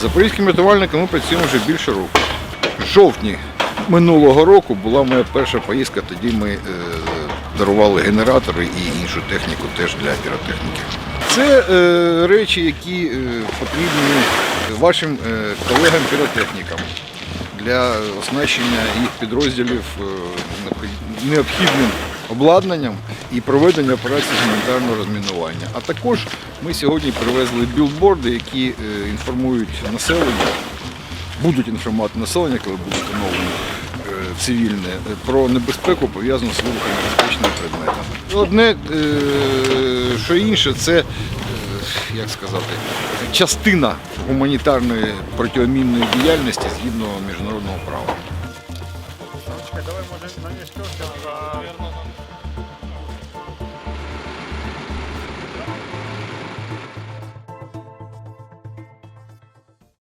Запорізьким рятувальником ми працюємо вже більше року. В жовтні минулого року була моя перша поїздка, тоді ми е, дарували генератори і іншу техніку теж для піротехніки. Це е, речі, які е, потрібні вашим е, колегам-піротехнікам для оснащення їх підрозділів е, необхідним обладнанням і проведення операцій з гуманітарного розмінування. А також ми сьогодні привезли білборди, які е, інформують населення, будуть інформувати населення, коли будуть встановлені е, цивільне, е, про небезпеку пов'язану з вибухом небезпечними предметами. Одне, що інше, це, як сказати, частина гуманітарної протиомінної діяльності згідно міжнародного права. Давай, може, на місці,